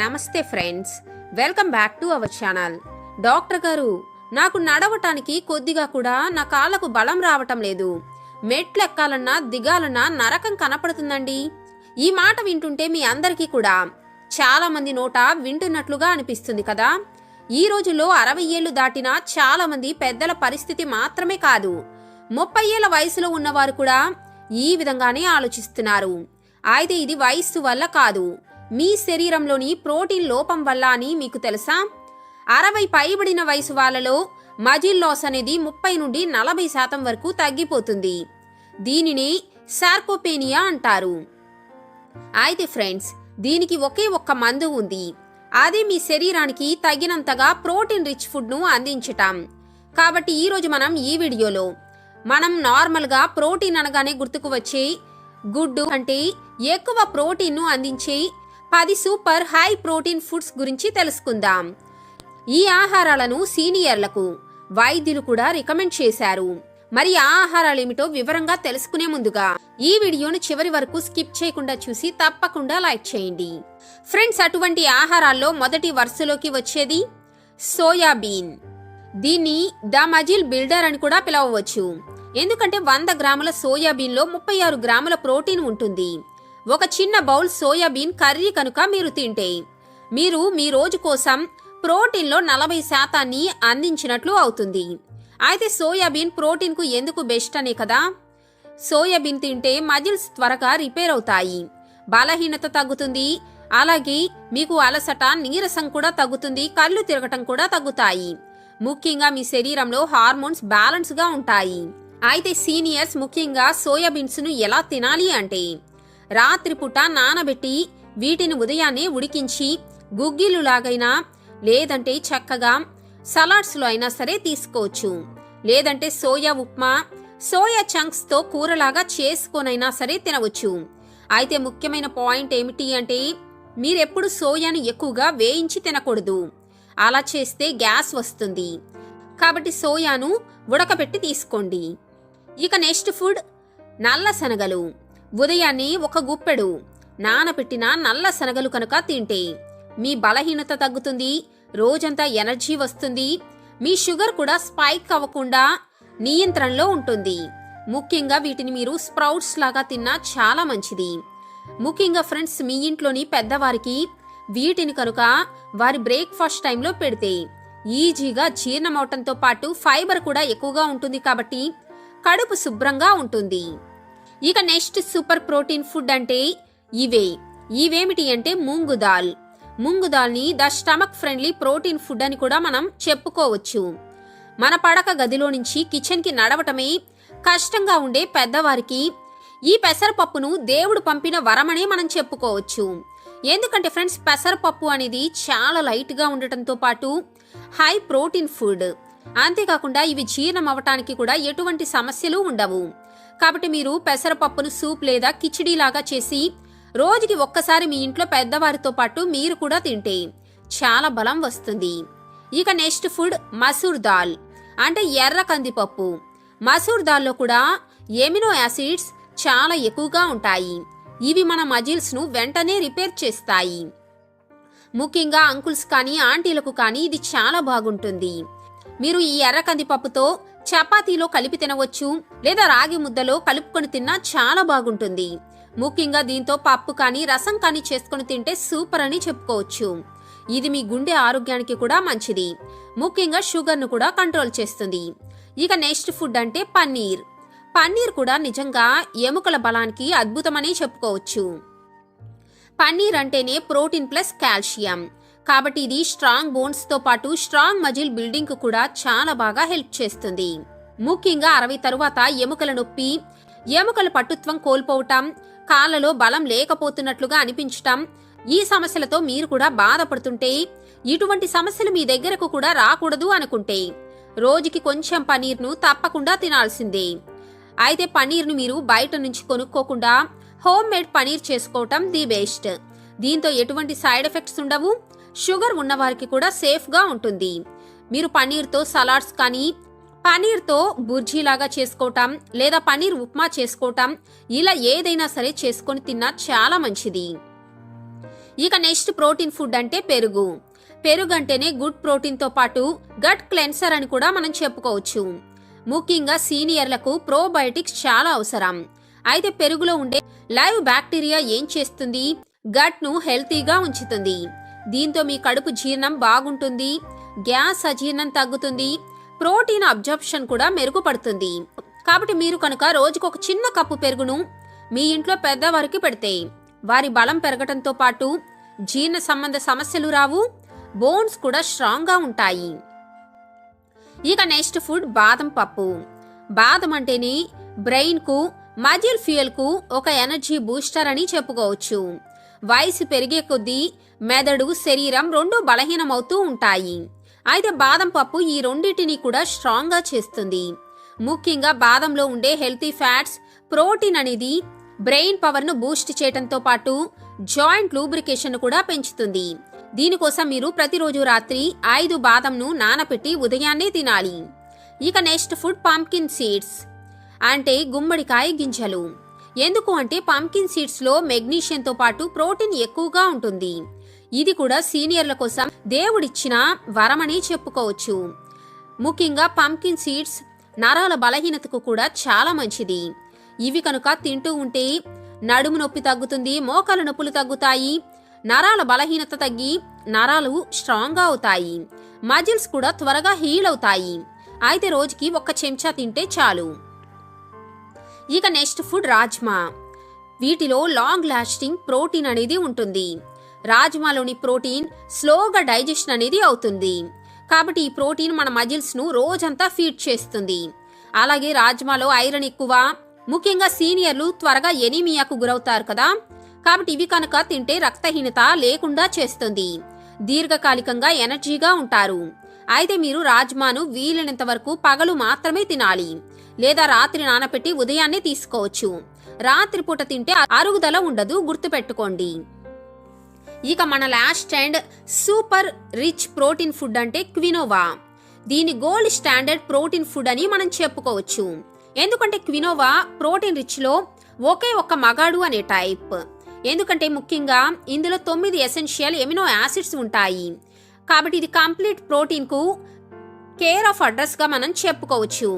నమస్తే friends. Welcome back to our channel. Doctor గారు నాకు నడవటానికి కొద్దిగా కూడా నా కాళ్ళకు బలం రావటం లేదు. మెట్లు ఎక్కాలన్నా దిగాలన్నా నరకం కనపడుతుందండి. ఈ మాట వింటుంటే మీ అందరికీ కూడా చాలా మంది నోట వింటున్నట్లుగా అనిపిస్తుంది కదా. ఈ రోజుల్లో అరవై ఏళ్ళు దాటిన చాలా మంది పెద్దల పరిస్థితి మాత్రమే కాదు. ముప్పై ఏళ్ళ వయసులో ఉన్నవారు కూడా ఈ విధంగానే ఆలోచిస్తున్నారు. అయితే ఇది వయస్సు వల్ల కాదు. మీ శరీరంలోని ప్రోటీన్ లోపం వల్ల అని మీకు తెలుసా? అరవై పైబడిన వయసు వాళ్ళలో మజిల్ లాస్ అనేది ముప్పై నుండి నలభై శాతం వరకు తగ్గిపోతుంది. దీనిని సార్కోపేనియా అంటారు. అయితే ఫ్రెండ్స్ దీనికి ఒకే ఒక్క మందు ఉంది. అది మీ శరీరానికి తగినంతగా ప్రోటీన్ రిచ్ ఫుడ్ను అందించటం. కాబట్టి ఈరోజు మనం ఈ వీడియోలో మనం నార్మల్గా ప్రోటీన్ అనగానే గుర్తుకు వచ్చే గుడ్డు అంటే ఎక్కువ ప్రోటీన్ను అందించే పది సూపర్ హై ప్రోటీన్ ఫుడ్స్ గురించి తెలుసుకుందాం. ఈ ఆహారాలను సీనియర్లకు వైద్యులు కూడా రికమెండ్ చేశారు. మరి ఆ ఆహారాలు ఏమిటో వివరంగా తెలుసుకునే ముందుగా ఈ వీడియోను చివరి వరకు స్కిప్ చేయకుండా చూసి తప్పకుండా లైక్ చేయండి. ఫ్రెండ్స్ అటువంటి ఆహారాల్లో మొదటి వరుసలోకి వచ్చేది సోయాబీన్. దీన్ని ద మజిల్ బిల్డర్ అని కూడా పిలవవచ్చు. ఎందుకంటే వంద గ్రాముల సోయాబీన్లో ముప్పై ఆరు గ్రాముల ప్రోటీన్ ఉంటుంది. ఒక చిన్న బౌల్ సోయాబీన్ కర్రీ కనుక మీరు తింటే మీరు మీ రోజు కోసం ప్రోటీన్లో నలభై శాతాన్ని అందించినట్లు అవుతుంది. అయితే సోయాబీన్ ప్రోటీన్కు ఎందుకు బెస్ట్ అనే కదా? సోయాబీన్ తింటే మజిల్స్ త్వరగా రిపేర్ అవుతాయి. బలహీనత తగ్గుతుంది. అలాగే మీకు అలసట నీరసం కూడా తగ్గుతుంది. కళ్ళు తిరగటం కూడా తగ్గుతాయి. ముఖ్యంగా మీ శరీరంలో హార్మోన్స్ బ్యాలెన్స్గా ఉంటాయి. అయితే సీనియర్స్ ముఖ్యంగా సోయాబీన్స్ను ఎలా తినాలి అంటే రాత్రిపూట నానబెట్టి వీటిని ఉదయాన్నే ఉడికించి గుగ్గిలులాగైనా లేదంటే చక్కగా సలాడ్స్లో అయినా సరే తీసుకోవచ్చు. లేదంటే సోయా ఉప్మా సోయా చంక్స్తో కూరలాగా చేసుకోనైనా సరే తినవచ్చు. అయితే ముఖ్యమైన పాయింట్ ఏమిటి అంటే మీరెప్పుడు సోయాను ఎక్కువగా వేయించి తినకూడదు. అలా చేస్తే గ్యాస్ వస్తుంది. కాబట్టి సోయాను ఉడకబెట్టి తీసుకోండి. ఇక నెక్స్ట్ ఫుడ్ నల్ల శనగలు. ఉదయాన్నే ఒక గుప్పెడు నానబెట్టిన నల్ల శనగలు కనుక తింటే మీ బలహీనత తగ్గుతుంది రోజంతా ఎనర్జీ వస్తుంది మీ షుగర్ కూడా స్పైక్ అవ్వకుండా నియంత్రణలో ఉంటుంది. ముఖ్యంగా వీటిని మీరు స్ప్రౌట్స్ లాగా తిన్నా చాలా మంచిది. ముఖ్యంగా ఫ్రెండ్స్ మీ ఇంట్లోని పెద్దవారికి వీటిని కనుక వారి బ్రేక్ఫాస్ట్ టైంలో పెడితే ఈజీగా జీర్ణమవటంతో పాటు ఫైబర్ కూడా ఎక్కువగా ఉంటుంది కాబట్టి కడుపు శుభ్రంగా ఉంటుంది. ఇక నెక్స్ట్ సూపర్ ప్రోటీన్ ఫుడ్ అంటే ఇవే. ఇవేమిటి అంటే మూంగు దాల్ ముంగు దాల్ని the stomach friendly protein food అని కూడా మనం చెప్పుకోవచ్చు. మన పడక గదిలో నుంచి కిచెన్కి నడవటమే కష్టంగా ఉండే పెద్దవారికి ఈ పెసరపప్పును దేవుడు పంపిన వరమనే మనం చెప్పుకోవచ్చు. ఎందుకంటే ఫ్రెండ్స్ పెసరపప్పు అనేది చాలా లైట్గా ఉండటంతో పాటు హై ప్రోటీన్ ఫుడ్. అంతేకాకుండా ఇవి జీర్ణం అవ్వటానికి కూడా ఎటువంటి సమస్యలు ఉండవు. కాబట్టి మీరు పెసరపప్పును సూప్ లేదా కిచిడీ లాగా చేసి రోజుకి ఒక్కసారి మీ ఇంట్లో పెద్దవారితో పాటు మీరు కూడా తింటే చాలా బలం వస్తుంది. ఇక నెక్స్ట్ ఫుడ్ మసూర్ దాల్ అంటే ఎర్ర కందిపప్పు. మసూర్ దాల్లో కూడా ఎమినో యాసిడ్స్ చాలా ఎక్కువగా ఉంటాయి. ఇవి మన మజిల్స్ను వెంటనే రిపేర్ చేస్తాయి. ముఖ్యంగా అంకుల్స్ కానీ ఆంటీలకు కానీ ఇది చాలా బాగుంటుంది. మీరు ఈ ఎర్ర కందిపప్పుతో చపాతీలో కలిపి తినవచ్చు లేదా రాగి ముద్దలో కలుపుకొని తిన్నా చాలా బాగుంటుంది. ముఖ్యంగా దీంతో పప్పు కానీ రసం కానీ చేసుకొని తింటే సూపర్ అని చెప్పుకోవచ్చు. ఇది మీ గుండె ఆరోగ్యానికి కూడా మంచిది. ముఖ్యంగా షుగర్ను కూడా కంట్రోల్ చేస్తుంది. ఇక నెక్స్ట్ ఫుడ్ అంటే పన్నీర్. పన్నీర్ కూడా నిజంగా ఎముకల బలానికి అద్భుతమని చెప్పుకోవచ్చు. పన్నీర్ అంటేనే ప్రోటీన్ ప్లస్ కాల్షియం. కాబట్టి ఇది స్ట్రాంగ్ బోన్స్తో పాటు స్ట్రాంగ్ మజిల్ బిల్డింగ్ కూడా చాలా బాగా హెల్ప్ చేస్తుంది. ముఖ్యంగా అరవై తరువాత ఎముకల నొప్పి ఎముకల పట్టుత్వం కోల్పోవటం కాళ్ళలో బలం లేకపోతున్నట్లుగా అనిపించటం ఈ సమస్యలతో మీరు కూడా బాధపడుతుంటే ఇటువంటి సమస్యలు మీ దగ్గరకు కూడా రాకూడదు అనుకుంటే రోజుకి కొంచెం పనీర్ను తప్పకుండా తినాల్సిందే. అయితే పనీర్ను మీరు బయట నుంచి కొనుక్కోకుండా హోమ్ మేడ్ పనీర్ చేసుకోవటం ది బెస్ట్. దీంతో ఎటువంటి సైడ్ ఎఫెక్ట్స్ ఉండవు. షుగర్ ఉన్నవారికి కూడా సేఫ్గా ఉంటుంది. మీరు పనీర్తో సలాడ్స్ కానీ పనీర్తో బుర్జీలాగా చేసుకోవటం లేదా పనీర్ ఉప్మా చేసుకోవటం ఇలా ఏదైనా సరే చేసుకొని తిన్నా చాలా మంచిది. ఇక నెక్స్ట్ ప్రోటీన్ ఫుడ్ అంటే పెరుగు. పెరుగు అంటేనే గుడ్ ప్రోటీన్తో పాటు గట్ క్లెన్సర్ అని కూడా మనం చెప్పుకోవచ్చు. ముఖ్యంగా సీనియర్లకు ప్రోబయోటిక్స్ చాలా అవసరం. అయితే పెరుగులో ఉండే లైవ్ బ్యాక్టీరియా ఏం చేస్తుంది? గట్ను హెల్తీగా ఉంచుతుంది. దీంతో మీ కడుపు జీర్ణం బాగుంటుంది గ్యాస్ అజీర్ణం తగ్గుతుంది ప్రోటీన్ అబ్జర్ప్షన్ కూడా మెరుగుపడుతుంది. కాబట్టి మీరు కనుక రోజుకు ఒక చిన్న కప్పు పెరుగును మీ ఇంట్లో పెద్దవారికి పెడితే వారి బలం పెరగటంతో పాటు జీర్ణ సంబంధ సమస్యలు రావు బోన్స్ కూడా స్ట్రాంగ్గా ఉంటాయి. ఇక నెక్స్ట్ ఫుడ్ బాదం పప్పు. బాదం అంటేనే బ్రెయిన్కు మజిల్ ఫ్యూయల్కు ఒక ఎనర్జీ బూస్టర్ అని చెప్పుకోవచ్చు. వయసు పెరిగే కొద్దీ మెదడు శరీరం రెండు బలహీనమవుతూ ఉంటాయి. అయితే బాదం పప్పు ఈ రెండింటిని కూడా స్ట్రాంగ్గా చేస్తుంది. ముఖ్యంగా బాదంలో ఉండే హెల్తీ ఫ్యాట్స్ ప్రోటీన్ అనేది బ్రెయిన్ పవర్ను బూస్ట్ చేయడంతో పాటు జాయింట్ లూబ్రికేషన్ కూడా పెంచుతుంది. దీనికోసం మీరు ప్రతిరోజు రాత్రి ఐదు బాదంను నానపెట్టి ఉదయాన్నే తినాలి. ఇక నెక్స్ట్ ఫుడ్ పంకిన్ సీడ్స్ అంటే గుమ్మడికాయ గింజలు. ఎందుకు అంటే పంకిన్ సీడ్స్లో మెగ్నీషియంతో పాటు ప్రోటీన్ ఎక్కువగా ఉంటుంది. ఇది కూడా సీనియర్ల కోసం దేవుడిచ్చిన వరమని చెప్పుకోవచ్చు. ముఖ్యంగా పంకిన్ సీడ్స్ నరాల బలహీనతకు కూడా చాలా మంచిది. ఇవి కనుక తింటూ ఉంటే నడుము నొప్పి తగ్గుతుంది మోకాల నొప్పులు తగ్గుతాయి నరాల బలహీనత తగ్గి నరాలు స్ట్రాంగ్గా అవుతాయి మజిల్స్ కూడా త్వరగా హీల్ అవుతాయి. అయితే రోజుకి ఒక్క చెంచా తింటే చాలు. ఇక నెక్స్ట్ ఫుడ్ రాజ్మా. వీటిలో లాంగ్ లాస్టింగ్ ప్రోటీన్ అనేది ఉంటుంది. రాజ్మాలోని ప్రోటీన్ స్లోగా డైజెషన్ అనేది అవుతుంది. కాబట్టి ఈ ప్రోటీన్ మన మజిల్స్ను రోజంతా ఫీడ్ చేస్తుంది. అలాగే రాజ్మాలో ఐరన్ ఎక్కువ ముఖ్యంగా సీనియర్లు త్వరగా ఎనీమియాకు గురవుతారు కదా. కాబట్టి ఇవి కనుక తింటే రక్తహీనత లేకుండా చేస్తుంది. దీర్ఘకాలికంగా ఎనర్జీగా ఉంటారు. అయితే మీరు రాజ్మాను వీలైనంత వరకు పగలు మాత్రమే తినాలి. లేదా రాత్రి నానపెట్టి ఉదయాన్నే తీసుకోవచ్చు. రాత్రిపూట తింటే అరుగుదల ఉండదు గుర్తుపెట్టుకోండి. ఇక మన last and super rich protein food అంటే క్వినోవా. దీని గోల్డ్ స్టాండర్డ్ ప్రోటీన్ ఫుడ్ అని మనం చెప్పుకోవచ్చు. ఎందుకంటే క్వినోవా ప్రోటీన్ రిచ్లో ఒకే ఒక్క మగాడు అనే టైప్. ఎందుకంటే ముఖ్యంగా ఇందులో తొమ్మిది ఎసెన్షియల్ ఎమినో యాసిడ్స్ ఉంటాయి. కాబట్టి ఇది కంప్లీట్ ప్రోటీన్కు కేర్ ఆఫ్ అడ్రస్గా మనం చెప్పుకోవచ్చు.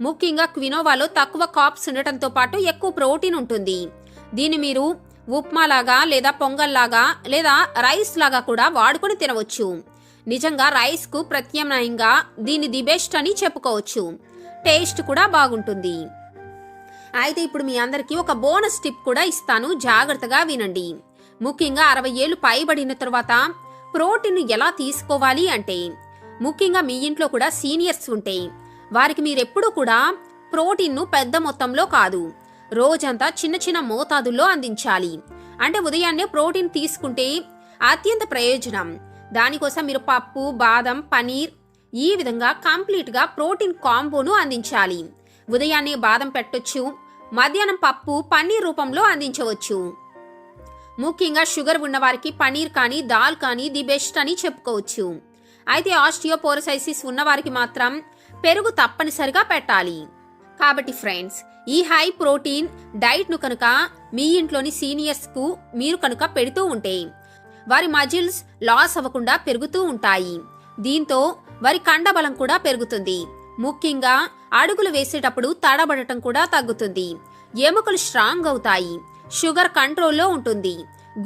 ముఖ్యంగా క్వినోవాలో తక్కువ కాప్స్ ఉండటంతో పాటు ఎక్కువ ప్రోటీన్ ఉంటుంది. దీన్ని మీరు ఉప్మా లాగా లేదా పొంగల్లాగా లేదా రైస్ లాగా కూడా వాడుకొని తినవచ్చు. నిజంగా రైస్కు ప్రత్యామ్నాయంగా దీన్ని ది బెస్ట్ అని చెప్పుకోవచ్చు. టేస్ట్ కూడా బాగుంటుంది. అయితే ఇప్పుడు మీ అందరికీ ఒక బోనస్ టిప్ కూడా ఇస్తాను. జాగ్రత్తగా వినండి. ముఖ్యంగా అరవై ఏళ్ళు పైబడిన తర్వాత ప్రోటీన్ ఎలా తీసుకోవాలి అంటే ముఖ్యంగా మీ ఇంట్లో కూడా సీనియర్స్ ఉంటే వారికి మీరెప్పుడూ కూడా ప్రోటీన్ను పెద్ద మొత్తంలో కాదు. రోజంతా చిన్న చిన్న మోతాదుల్లో అందించాలి. అంటే ఉదయాన్నే ప్రోటీన్ తీసుకుంటే అత్యంత ప్రయోజనం. దానికోసం మీరు పప్పు బాదం పనీర్ ఈ విధంగా కంప్లీట్గా ప్రోటీన్ కాంబోను అందించాలి. ఉదయాన్నే బాదం పెట్టొచ్చు మధ్యాహ్నం పప్పు పన్నీర్ రూపంలో అందించవచ్చు. ముఖ్యంగా షుగర్ ఉన్నవారికి పనీర్ కానీ దాల్ కానీ ది బెస్ట్ అని చెప్పుకోవచ్చు. అయితే ఆస్టియోపోరసైసిస్ ఉన్నవారికి మాత్రం పెరుగు తప్పనిసరిగా పెట్టాలి. కాబట్టి ఫ్రెండ్స్ ఈ హై ప్రోటీన్ డైట్ను కనుక మీ ఇంట్లోని సీనియర్స్కు మీరు కనుక పెడుతూ ఉంటే వారి మజిల్స్ లాస్ అవ్వకుండా పెరుగుతూ ఉంటాయి. దీంతో వారి కండబలం కూడా పెరుగుతుంది. ముఖ్యంగా అడుగులు వేసేటప్పుడు తడబడటం కూడా తగ్గుతుంది. ఎముకలు స్ట్రాంగ్ అవుతాయి. షుగర్ కంట్రోల్లో ఉంటుంది.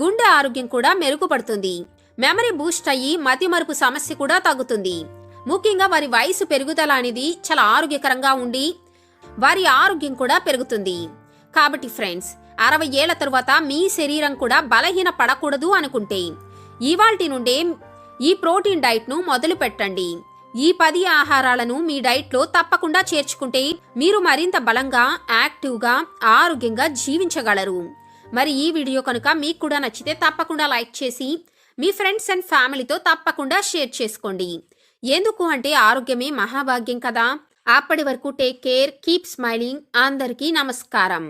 గుండె ఆరోగ్యం కూడా మెరుగుపడుతుంది. మెమరీ బూస్ట్ అయ్యి మతిమరుపు సమస్య కూడా తగ్గుతుంది. ముఖ్యంగా వారి వయసు పెరుగుదల అనేది చాలా ఆరోగ్యకరంగా ఉండి వారి ఆరోగ్యం కూడా పెరుగుతుంది. కాబట్టి ఫ్రెండ్స్ అరవై ఏళ్ళ తరువాత మీ శరీరం కూడా బలహీన పడకూడదు అనుకుంటే ఇవాల్టి నుండే ఈ ప్రోటీన్ డైట్ను మొదలు పెట్టండి. ఈ పది ఆహారాలను మీ డైట్లో తప్పకుండా చేర్చుకుంటే మీరు మరింత బలంగా యాక్టివ్గా ఆరోగ్యంగా జీవించగలరు. మరి ఈ వీడియో కనుక మీకు కూడా నచ్చితే తప్పకుండా లైక్ చేసి మీ ఫ్రెండ్స్ అండ్ ఫ్యామిలీతో తప్పకుండా షేర్ చేసుకోండి. ఎందుకు అంటే ఆరోగ్యమే మహాభాగ్యం కదా. అప్పటి వరకు టేక్ కేర్ కీప్ స్మైలింగ్ అందరికీ నమస్కారం.